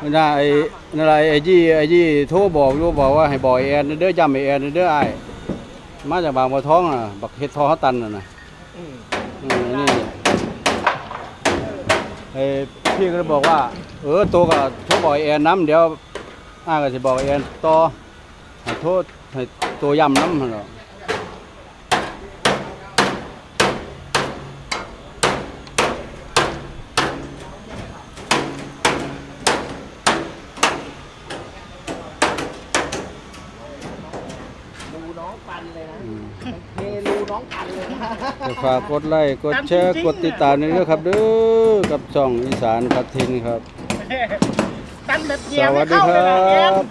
ไม่ได้ไอ้นั่นอะไรไอ้ยี่ไอ้ยี่โทรบอกอยู่บอกว่าให้บอกไอ้แอนเด้อจำไอ้แอนเด้อไอ้ายมาจากบางบัวทองน่ะบักเฮ็ดทอเขาตันน่ะนะอืมอืมนี่ไอ้พี่ก็เลยบอกว่า เออตัวก็โทรบอกไอ้แอนน้ำเดี๋ยวอ้าก็สิบอกไอ้แอนต่อให้โทษให้ตัวยำน้ำหั่นหรอก น้องปันเลยนะอืมเทรูน้องปันเลยนะก็ฝากกดไลค์กดแชร์กดติดตามด้วยนะครับเด้อกับช่องอีสานพัดทินครับ ตันแบบเหสยียบวัไม่สดีเข้าคเลยรันะเอ็ม บ